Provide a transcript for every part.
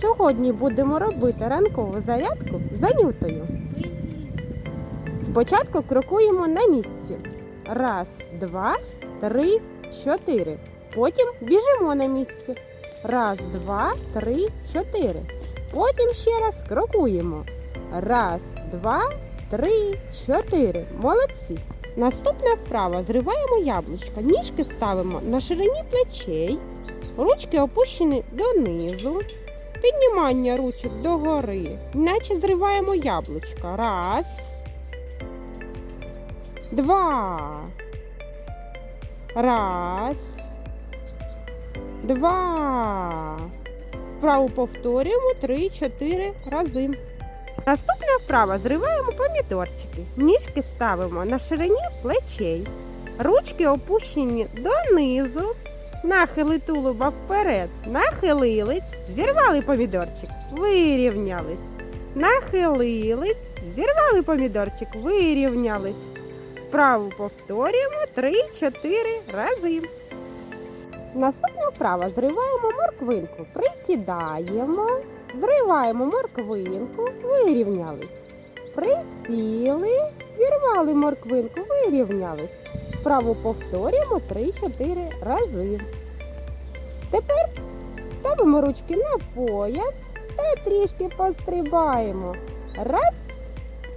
Сьогодні будемо робити ранкову зарядку за нютою. Спочатку крокуємо на місці. Раз, два, три, чотири. Потім біжимо на місці. Раз, два, три, чотири. Потім ще раз крокуємо. Раз, два, три, чотири. Молодці. Наступна вправа зриваємо яблучко. Ніжки ставимо на ширині плечей. Ручки опущені донизу. Піднімання ручок догори, наче зриваємо яблучко. Раз. Два. Раз. Два. Вправу повторюємо три-чотири рази. Наступна вправа зриваємо помідорчики. Ніжки ставимо на ширині плечей. Ручки опущені донизу. Нахили тулуба вперед. Нахилились, зірвали помідорчик, вирівнялись. Нахилились, зірвали помідорчик, вирівнялись. Вправу повторюємо 3-4 рази. Наступна вправа зриваємо морквинку. Присідаємо, зриваємо морквинку, вирівнялись. Присіли, зірвали морквинку, вирівнялись. Вправу повторюємо 3-4 рази. Тепер ставимо ручки на пояс та трішки пострибаємо. Раз,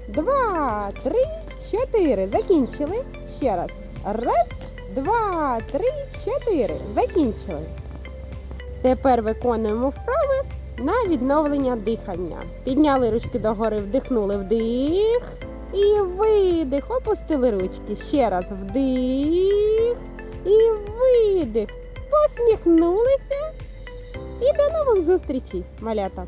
два, три, чотири. Закінчили. Ще раз. Раз, два, три, чотири. Закінчили. Тепер виконуємо вправи на відновлення дихання. Підняли ручки догори, вдихнули вдих. І видих. Опустили ручки. Ще раз вдих. І видих. Посміхнулися. І до нових зустрічей, малята.